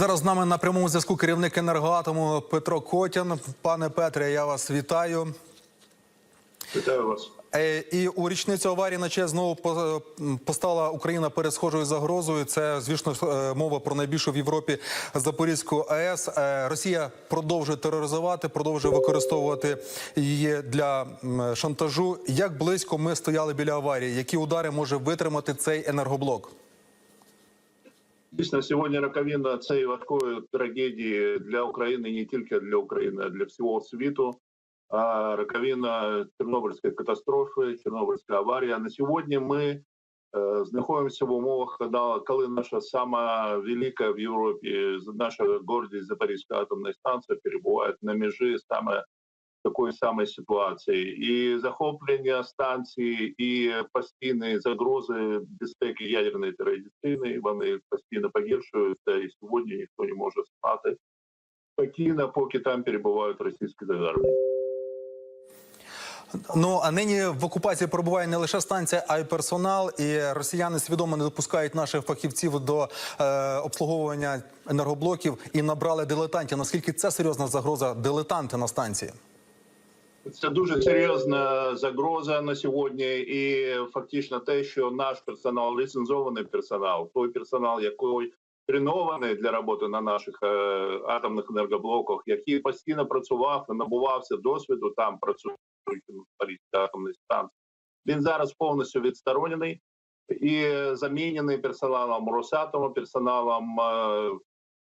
Зараз з нами на прямому зв'язку керівник енергоатому Петро Котян. Пане Петре, я вас вітаю. Вітаю вас. Е, І у річницю аварії на ЧАЕС знову постала Україна перед схожою загрозою. Це звісно е, мова про найбільшу в Європі Запорізьку АЕС. Е, Росія продовжує тероризувати, продовжує використовувати її для шантажу. Як близько ми стояли біля аварії? Які удари може витримати цей енергоблок? Дійсно, сьогодні роковина цієї важкої трагедії для України, не тільки для України, а для всього світу. А роковина Чорнобильської катастрофи, Чорнобильська аварія. На сьогодні ми е, знаходимося в умовах, коли, наша сама велика в Європі, наша гордість Запорізька атомна станція перебуває на межі саме такої самої ситуації, і захоплення станції, і постійні загрози безпеки ядерної традиційної, вони постійно погіршуються, і сьогодні ніхто не може спати спокійно, поки там перебувають російські загарбники. Ну а нині в окупації перебуває не лише станція, а й персонал. І росіяни свідомо не допускають наших фахівців до е, обслуговування енергоблоків і набрали дилетантів. Наскільки це серйозна загроза дилетанти на станції? Це дуже серйозна загроза на сьогодні, і фактично те, що наш персонал, ліцензований персонал, той персонал, який тренований для роботи на наших е, атомних енергоблоках, який постійно працював і набувався досвіду, там працюючи на атомній станції, він зараз повністю відсторонений і замінений персоналом Росатому, персоналом е,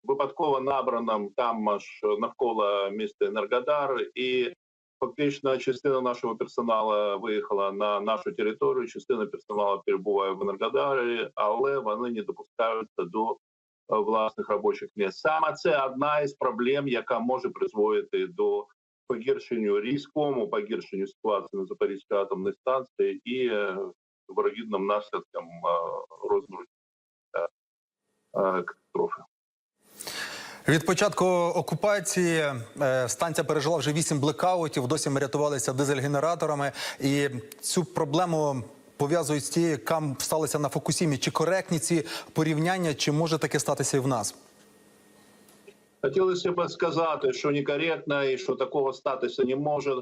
випадково набраним там аж навколо міста Енергодар і. Фактично, частина нашого персоналу виїхала на нашу територію. Частина персоналу перебуває в Енергодарі, але вони не допускаються до е, власних робочих місць. Саме це одна із проблем, яка може призводити до погіршенню різкому погіршенню ситуації на Запорізькій атомній станції і е, вирогідним наслідкам е, розміру катастрофи. Від початку окупації е, станція пережила вже вісім блекаутів. Досі ми рятувалися дизель-генераторами, і цю проблему пов'язують з тією, яка сталася на Фокусімі. Чи коректні ці порівняння, чи може таке статися і в нас? Хотілося б сказати, що некоректно і що такого статися не може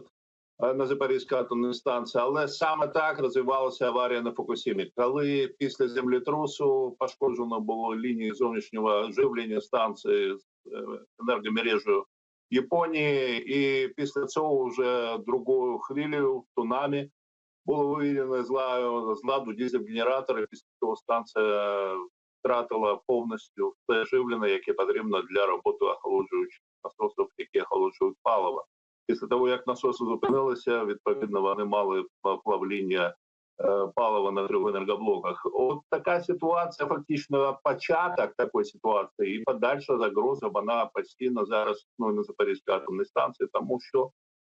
на Запорізькій атомній станції, але саме так розвивалася аварія на Фукусімі. Коли після землетрусу пошкоджено було лінії зовнішнього живлення станції з е, енергомережею Японії, і після цього вже другою хвилею цунамі було виведено з ладу, ладу дизель-генератори. Після цього станція втратила повністю все живлення, яке потрібно для роботи охолоджуючих насосів, які охолоджують паливо. Після того, як насоси зупинилися, відповідно вони мали плавління е, палива на трьох енергоблоках. От така ситуація, фактично, початок такої ситуації, і подальша загроза вона постійно зараз ну, на Запорізькій атомній станції, тому що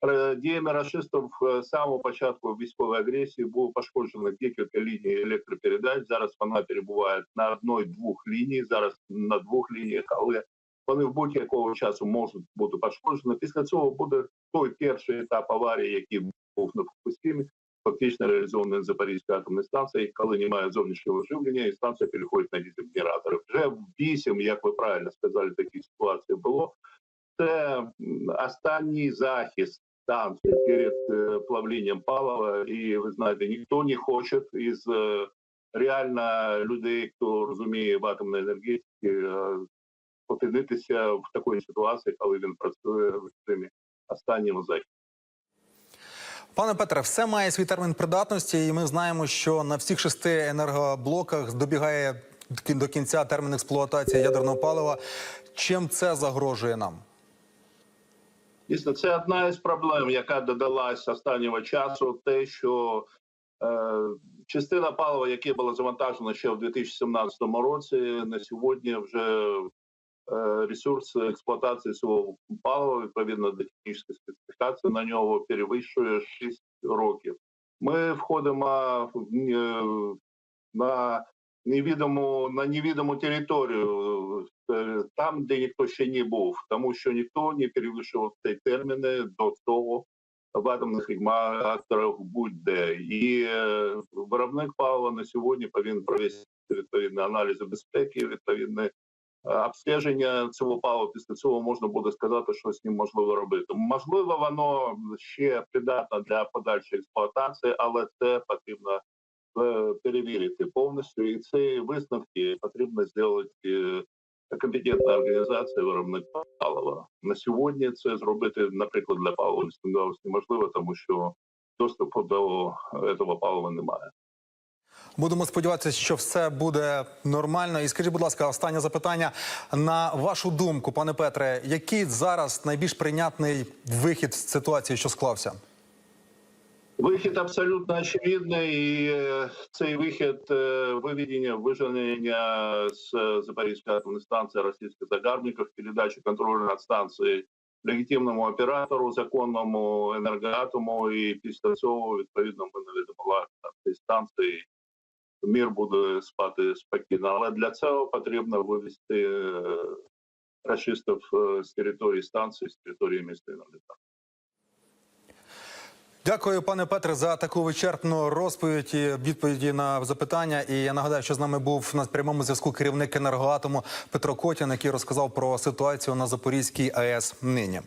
е, діями рашистів е, з самого початку військової агресії було пошкоджено декілька ліній електропередач. Зараз вона перебуває на одній-двох ліній, зараз на двох лініях, але вони в будь-якого часу можуть бути пошкоджені. Після цього буде той перший етап аварії, який був на Фукусімі, фактично реалізований на Запорізькій атомній станції, коли немає зовнішнього живлення, і станція переходить на дизель-генератори. Вже вісім, як ви правильно сказали, такі ситуації було. Це останній захист станції перед е, плавлінням палива. І ви знаєте, ніхто не хоче із е, реально людей, хто розуміє в атомній енергетиці, е, опинитися в такій ситуації, коли він працює в режимі останнього захисту. Пане Петре, все має свій термін придатності, і ми знаємо, що на всіх шести енергоблоках добігає до кінця термін експлуатації ядерного палива. Чим це загрожує нам? Дійсно, це одна із проблем, яка додалась останнього часу. Те, що е, частина палива, яке було завантажено ще в 2017 році, на сьогодні вже ресурс експлуатації цього палива відповідно до технічної специфікації на нього перевищує 6 років. Ми входимо е, на невідому на невідому територію, е, там, де ніхто ще не був, тому що ніхто не перевищував цей терміни до того в атомних реакторах будь-де. І виробник палива на сьогодні повинен провести відповідні аналізи безпеки, відповідні обстеження цього палива. Після цього можна буде сказати, що з ним можливо робити. Можливо, воно ще придатне для подальшої експлуатації, але це потрібно е, перевірити повністю. І ці висновки потрібно зробити е, компетентна організація виробника палива. На сьогодні це зробити, наприклад, для палива неможливо, тому що доступу до цього палива немає. Будемо сподіватися, що все буде нормально. І скажіть, будь ласка, останнє запитання. На вашу думку, пане Петре, який зараз найбільш прийнятний вихід з ситуації, що склався? Вихід абсолютно очевидний. І е, цей вихід е, виведення виженення з е, Запорізької станції російських загарбників, передачі контролю над станцією легітимному оператору, законному енергоатому, і після цього відповідно ми наведемо на цій станції. Мір буде спати спокійно, але для цього потрібно вивести е, рашистів е, з території станції, з території міста Іноліта. Дякую, пане Петре, за таку вичерпну розповідь і відповіді на запитання. І я нагадаю, що з нами був на прямому зв'язку керівник енергоатому Петро Котян, який розказав про ситуацію на Запорізькій АЕС нині.